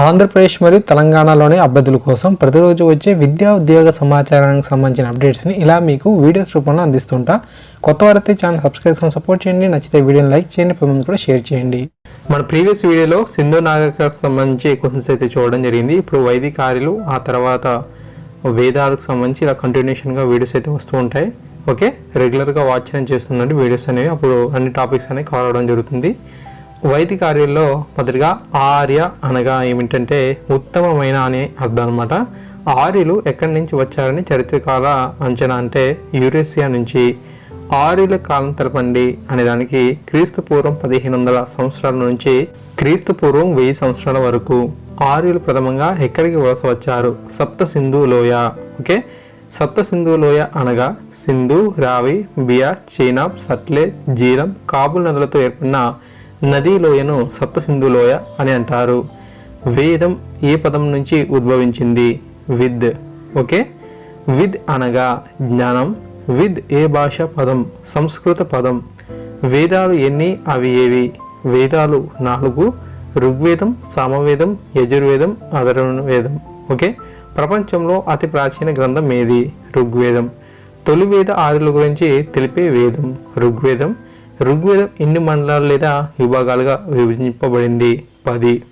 ఆంధ్రప్రదేశ్ మరియు తెలంగాణలోని అభ్యర్థుల కోసం ప్రతిరోజు వచ్చే విద్యా ఉద్యోగ సమాచారానికి సంబంధించిన అప్డేట్స్ని ఇలా మీకు వీడియోస్ రూపంలో అందిస్తుంటా. కొత్త వారైతే ఛానల్ సబ్స్క్రైబ్ చేసుకుని సపోర్ట్ చేయండి. నచ్చితే వీడియోని లైక్ చేయండి. పది మంది కూడా షేర్ చేయండి. మన ప్రీవియస్ వీడియోలో సింధు నాగరికతకు సంబంధించి క్వశ్చన్స్ అయితే చూడడం జరిగింది. ఇప్పుడు వైదిక ఆ తర్వాత వేదాలకు సంబంధించి ఇలా కంటిన్యూషన్గా వీడియోస్ అయితే వస్తూ ఉంటాయి. ఓకే? రెగ్యులర్గా వాచ్ అని చేస్తుందండి వీడియోస్ అనేవి అప్పుడు అన్ని టాపిక్స్ అనేవి కవర్ అవడం జరుగుతుంది. వైదిక ఆర్యుల్లో మొదటిగా ఆర్య అనగా ఏమిటంటే ఉత్తమమైన అనే అర్థం అనమాట ఆర్యులు ఎక్కడి నుంచి వచ్చారని చరిత్రకాల అంచనా అంటే యురేసియా నుంచి. ఆర్యుల కాలం తెలపండి అనేదానికి క్రీస్తు పూర్వం పదిహేను వందల సంవత్సరాల నుంచి క్రీస్తు పూర్వం వెయ్యి సంవత్సరాల వరకు ఆర్యులు ప్రథమంగా ఎక్కడికి వలస వచ్చారు? సప్త సింధు లోయ. ఓకే? సప్త సింధు లోయ అనగా సింధు రావి బియా చీనాబ్ సట్లే జీలం కాబుల్ నదులతో ఏర్పడిన నదీ లోయను సప్తసింధు లోయ అని అంటారు. వేదం ఏ పదం నుంచి ఉద్భవించింది? విద్. ఓకే? విద్ అనగా జ్ఞానం. విద్ ఏ భాష పదం? సంస్కృత పదం. వేదాలు ఎన్ని? అవి ఏవి? వేదాలు నాలుగు. ఋగ్వేదం సామవేదం యజుర్వేదం అధర్వేదం ఓకే? ప్రపంచంలో అతి ప్రాచీన గ్రంథం ఏది? ఋగ్వేదం. తొలి వేద ఆదుల గురించి తెలిపే వేదం. ఋగ్వేదం. ఋగ్వేదం ఎన్ని మండలాలు లేదా విభాగాలుగా విభజింపబడింది? పది.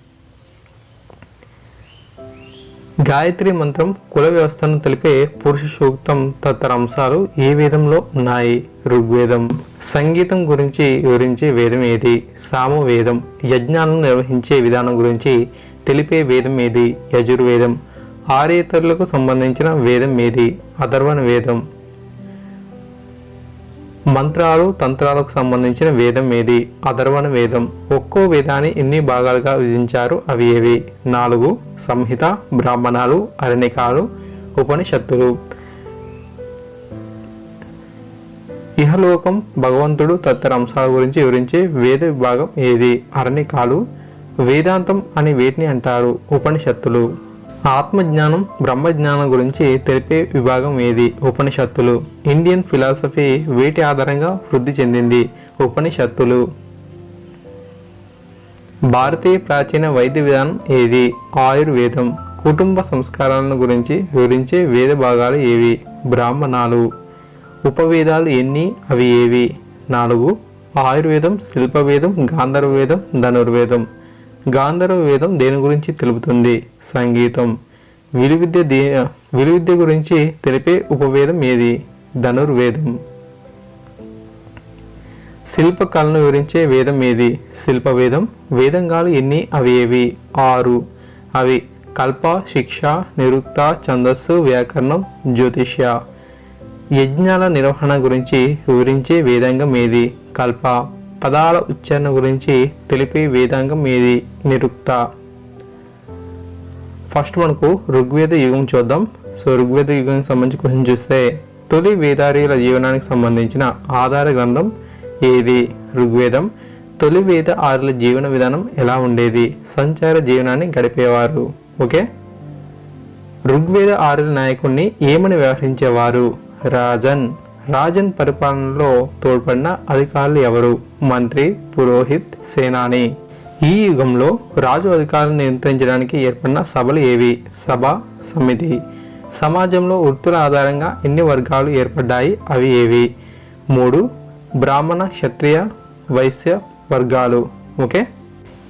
గాయత్రి మంత్రం కుల వ్యవస్థను తెలిపే పురుష సూక్తం తదితర అంశాలు ఏ వేదంలో ఉన్నాయి? ఋగ్వేదం. సంగీతం గురించి వివరించే వేదం ఏది? సామవేదం. యజ్ఞాలను నిర్వహించే విధానం గురించి తెలిపే వేదం ఏది? యజుర్వేదం. ఆర్యేతరులకు సంబంధించిన వేదం ఏది? అథర్వణ వేదం. మంత్రాలు తంత్రాలకు సంబంధించిన వేదం ఏది? అధర్వణ వేదం. ఒక్కో వేదాన్ని ఎన్ని భాగాలుగా విభజించారు? అవి ఏవి? నాలుగు సంహిత బ్రాహ్మణాలు అరణికాలు ఉపనిషత్తులు. ఇహలోకం భగవంతుడు తదితర అంశాల గురించి వివరించే వేద విభాగం ఏది? అరణికాలు వేదాంతం అని వేటిని అంటారు? ఉపనిషత్తులు. ఆత్మజ్ఞానం బ్రహ్మజ్ఞానం గురించి తెలిపే విభాగం ఏది? ఉపనిషత్తులు. ఇండియన్ ఫిలాసఫీ వీటి ఆధారంగా వృద్ధి చెందింది. ఉపనిషత్తులు. భారతీయ ప్రాచీన వైద్య విధానం ఏది? ఆయుర్వేదం. కుటుంబ సంస్కారాలను గురించి వివరించే వేద భాగాలు ఏవి? బ్రాహ్మణాలు. ఉపవేదాలు ఎన్ని? అవి ఏవి? నాలుగు. ఆయుర్వేదం శిల్పవేదం గాంధర్వవేదం ధనుర్వేదం. గాంధర్వ వేదం దేని గురించి తెలుపుతుంది? సంగీతం. విలువిద్య దే విలువిద్య గురించి తెలిపే ఉపవేదం ఏది? ధనుర్వేదం. శిల్పకళను వివరించే వేదం ఏది? శిల్పవేదం. వేదంగాలు ఎన్ని? అవి ఏవి? ఆరు. అవి కల్ప శిక్ష నిరుక్త ఛందస్సు వ్యాకరణం జ్యోతిష్య. యజ్ఞాల నిర్వహణ గురించి వివరించే వేదంగం ఏది? కల్ప. పదాల ఉచ్చారణ గురించి తెలిపే వేదాంగం ఏది? నిరుక్త. ఫస్ట్ మనకు ఋగ్వేద యుగం చూద్దాం. సో ఋగ్వేద యుగం సంబంధించి క్వశ్చన్ చూస్తే తొలి వేదారీల జీవనానికి సంబంధించిన ఆధార గ్రంథం ఏది? ఋగ్వేదం. తొలి వేద ఆరుల జీవన విధానం ఎలా ఉండేది? సంచార జీవనాన్ని గడిపేవారు. ఓకే? ఋగ్వేద ఆరుల నాయకుడిని ఏమని వ్యవహరించేవారు? రాజన్. రాజన్ పరిపాలనలో తోడ్పడిన అధికారులు ఎవరు? మంత్రి పురోహిత్ సేనాని. ఈ యుగంలో రాజు అధికారులను నియంత్రించడానికి ఏర్పడిన సభలు ఏవి? సభ సమితి. సమాజంలో వృత్తుల ఆధారంగా ఎన్ని వర్గాలు ఏర్పడ్డాయి? అవి ఏవి? మూడు బ్రాహ్మణ క్షత్రియ వైశ్య వర్గాలు. ఓకే?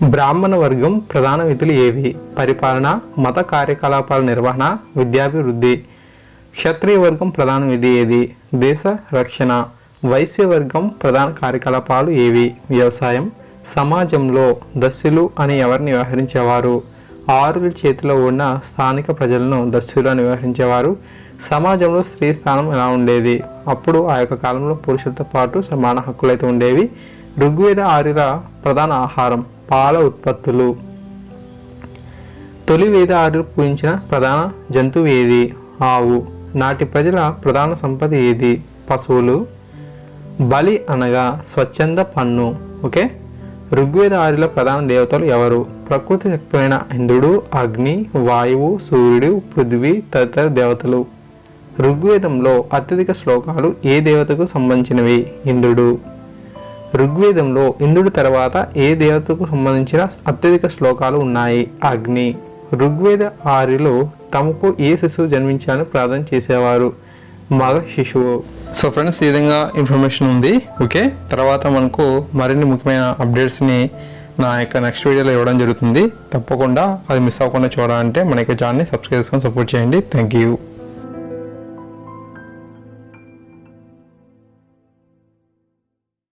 బ్రాహ్మణ వర్గం ప్రధాన విధులు ఏవి? పరిపాలన మత కార్యకలాపాల నిర్వహణ విద్యాభివృద్ధి. క్షత్రియ వర్గం ప్రధాన విధి ఏది? దేశ రక్షణ. వైశ్య వర్గం ప్రధాన కార్యకలాపాలు ఏవి? వ్యవసాయం. సమాజంలో దస్యులు అని ఎవరిని వ్యవహరించేవారు? ఆరుల చేతిలో ఉన్న స్థానిక ప్రజలను దస్యులు అని వ్యవహరించేవారు? సమాజంలో స్త్రీ స్థానం ఎలా ఉండేది? అప్పుడు ఆ యొక్క కాలంలో పురుషులతో పాటు సమాన హక్కులు అయితే ఉండేవి. ఋగ్వేద ఆర్యుల ప్రధాన ఆహారం పాల ఉత్పత్తులు. తొలి వేద ఆర్యులు పూజించిన ప్రధాన జంతువు ఏది? ఆవు. నాటి ప్రజల ప్రధాన సంపద ఏది? పశువులు. బలి అనగా స్వచ్ఛంద పన్ను. ఓకే? ఋగ్వేద ప్రధాన దేవతలు ఎవరు? ప్రకృతి శక్తులైన ఇంద్రుడు అగ్ని వాయువు సూర్యుడు పృథ్వీ తదితర దేవతలు. ఋగ్వేదంలో అత్యధిక శ్లోకాలు ఏ దేవతకు సంబంధించినవి? ఇంద్రుడు. ఋగ్వేదంలో ఇంద్రుడి తర్వాత ఏ దేవతకు సంబంధించిన అత్యధిక శ్లోకాలు ఉన్నాయి? అగ్ని. ఋగ్వేద ఆరిలో తమకు ఏ శిశువు జన్మించాలని ప్రార్థన చేసేవారు. మగ శిశువు. సో ఫ్రెండ్స్ ఈ విధంగా ఇన్ఫర్మేషన్ ఉంది. ఓకే తర్వాత మనకు మరిన్ని ముఖ్యమైన అప్డేట్స్ని నా యొక్క నెక్స్ట్ వీడియోలో ఇవ్వడం జరుగుతుంది. తప్పకుండా అది మిస్ అవ్వకుండా చూడాలంటే మన యొక్క ఛానల్ని సబ్స్క్రైబ్ చేసుకొని సపోర్ట్ చేయండి. Thank you